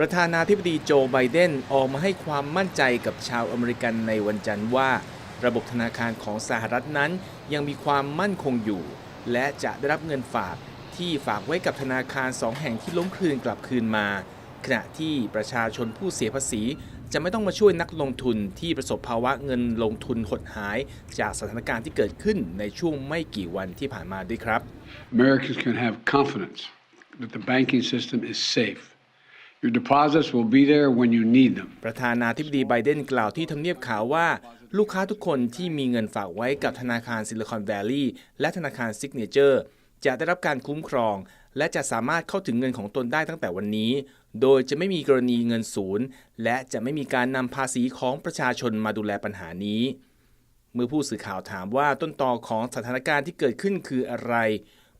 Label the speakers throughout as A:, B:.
A: ประธานาธิบดีโจไบเดนออกมาให้ความมั่นใจกับชาวอเมริกันในวันจันทร์ว่า ระบบธนาคารของสหรัฐนั้นยังมีความมั่นคงอยู่ และจะได้รับเงินฝากที่ฝากไว้กับธนาคารสองแห่งที่ล้มคลืนกลับคืนมา ขณะที่ประชาชนผู้เสียภาษี จะไม่ต้องมาช่วยนักลงทุนที่ประสบภาวะเงินลงทุนหดหาย จากสถานการณ์ที่เกิดขึ้นในช่วงไม่กี่วันที่ผ่านมาด้วยครับ
B: Americans can have confidence that the banking system is safe.
A: ประธานาธิบดีไบเดนกล่าวที่ทำเนียบข่าวว่า ลูกค้าทุกคนที่มีเงินฝากไว้กับธนาคารซิลิคอนแวลลีย์และธนาคารซิกเนเจอร์จะได้รับการคุ้มครอง และจะสามารถเข้าถึงเงินของตนได้ตั้งแต่วันนี้ โดยจะไม่มีกรณีเงินศูนย์ และจะไม่มีการนำภาษีของประชาชนมาดูแลปัญหานี้ เมื่อผู้สื่อข่าวถามว่าต้นตอของสถานการณ์ที่เกิดขึ้นคืออะไร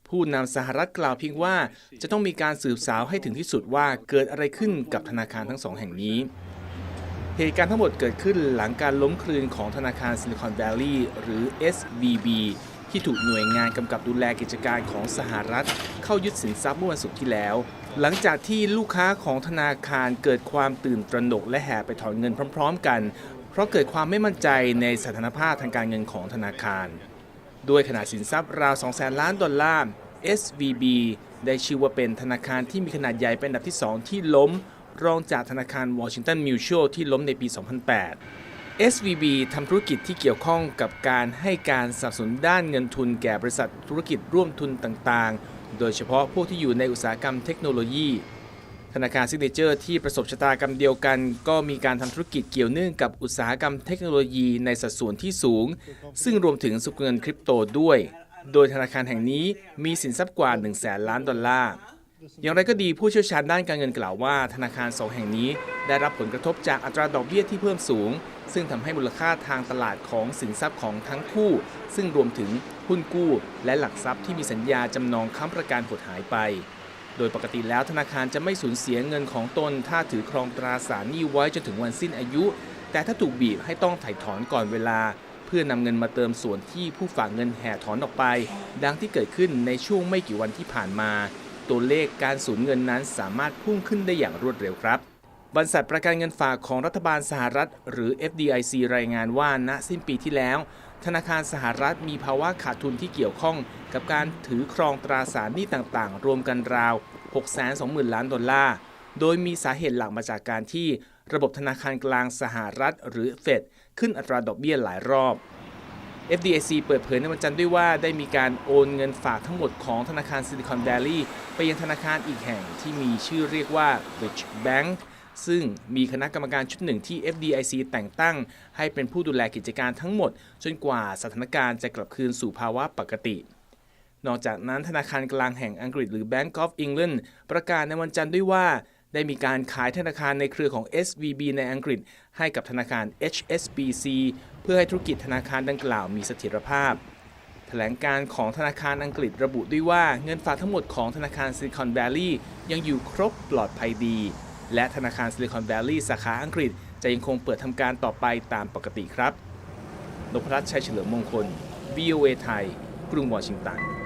A: ผู้นำสหรัฐกล่าวเพียงว่า จะต้องมีการสืบสาวให้ถึงที่สุดว่าเกิดอะไรขึ้นกับธนาคารทั้งสองแห่งนี้ เหตุการณ์ทั้งหมดเกิดขึ้นหลังการล้มคลืนของธนาคารซิลิคอนแวลลีย์หรือ SVB ที่ถูกหน่วยงานกำกับดูแลกิจการของสหรัฐ เข้ายึดสินทรัพย์เมื่อวันศุกร์ที่แล้ว หลังจากที่ลูกค้าของธนาคารเกิดความตื่นตระหนกและแห่ไปถอนเงินพร้อม ๆ กัน เพราะเกิดความไม่มั่นใจในสถานภาพทางการเงินของธนาคาร ด้วยขนาดสินทรัพย์ราว2แสนล้านดอลลาร์ SVB ได้ชื่อว่าเป็นธนาคารที่มีขนาดใหญ่เป็นอันดับที่ 2 ที่ล้ม รองจากธนาคารวอชิงตันมิวชัลที่ล้มในปี 2008 SVB ทำธุรกิจที่เกี่ยวข้องกับการให้การสนับสนุนด้านเงินทุนแก่บริษัทธุรกิจร่วมทุนต่างๆ โดยเฉพาะพวกที่อยู่ในอุตสาหกรรมเทคโนโลยี ธนาคารซิกเนเจอร์ที่ประสบชะตากรรมเดียวกัน ก็มีการทำธุรกิจเกี่ยวเนื่องกับอุตสาหกรรมเทคโนโลยีในสัดส่วนที่สูง ซึ่งรวมถึงสุกเงินคริปโตด้วย โดยธนาคารแห่งนี้มีสินทรัพย์กว่า 1 0 0 0 0แสนล้านดอลลาร์ อย่างไรก็ดีผู้เชี่ยวชาญด้านการเงินกล่าวว่า ธนาคารสองแห่งนี้ได้รับผลกระทบจากอัตราดอกเบี้ยที่เพิ่มสูง ซึ่งทำให้มูลค่าทางตลาดของสินทรัพย์ของทั้งคู่ ซึ่งรวมถึงหุ้นกู้ และหลักทรัพย์ที่มีสัญญาจำนองค้ำประกันหดหายไป โดยปกติแล้วธนาคารจะไม่สูญเสียเงินของตน ถ้าถือครองตราสารหนี้ไว้จนถึงวันสิ้นอายุ แต่ถ้าถูกบีบให้ต้องถ่ายถอนก่อนเวลา เพื่อนำเงินมาเติมส่วนที่ผู้ฝากเงินแห่ถอนออกไป ดังที่เกิดขึ้นในช่วงไม่กี่วันที่ผ่านมา ตัวเลขการสูญเงินนั้นสามารถพุ่งขึ้นได้อย่างรวดเร็วครับ บริษัทประกันเงินฝากของรัฐบาลสหรัฐ หรือ FDIC รายงานว่าณสิ้นปีที่แล้ว ธนาคารสหรัฐมีภาวะขาดทุนที่เกี่ยวข้องกับการถือครองตราสารหนี้ต่างๆ รวมกันราว 620,000 ล้านดอลลาร์ โดยมีสาเหตุหลักมาจากการที่ระบบธนาคารกลางสหรัฐ หรือเฟดขึ้นอัตราดอกเบี้ยหลายรอบ FDIC เปิดเผยในวันจันทร์ด้วยว่าได้มีการโอนเงินฝากทั้งหมดของธนาคารซิลิคอนแวลลีย์ไปยังธนาคารอีกแห่งที่มีชื่อเรียกว่า Bridge Bank ซึ่งมีคณะกรรมการชุดหนึ่งที่ FDIC แต่งตั้ง ให้เป็นผู้ดูแลกิจการทั้งหมด จนกว่าสถานการณ์จะกลับคืนสู่ภาวะปกติ นอกจากนั้นธนาคารกลางแห่งอังกฤษหรือ Bank of England ประกาศในวันจันทร์ด้วยว่า ได้มีการขายธนาคารในเครือของ SVB ในอังกฤษ ให้กับธนาคาร HSBC เพื่อให้ธุรกิจธนาคารดังกล่าวมีเสถียรภาพแถลงการของธนาคารอังกฤษระบุด้วยว่าเงินฝากทั้งหมดของธนาคารซิลิคอนแวลลีย์ยังอยู่ครบปลอดภัยดี และธนาคารซิลิคอนแวลลีย์สาขาอังกฤษ จะยังคงเปิดทำการต่อไปตามปกติครับนพรัตน์ชัยเฉลิมมงคล VOA ไทย กรุงวอชิงตัน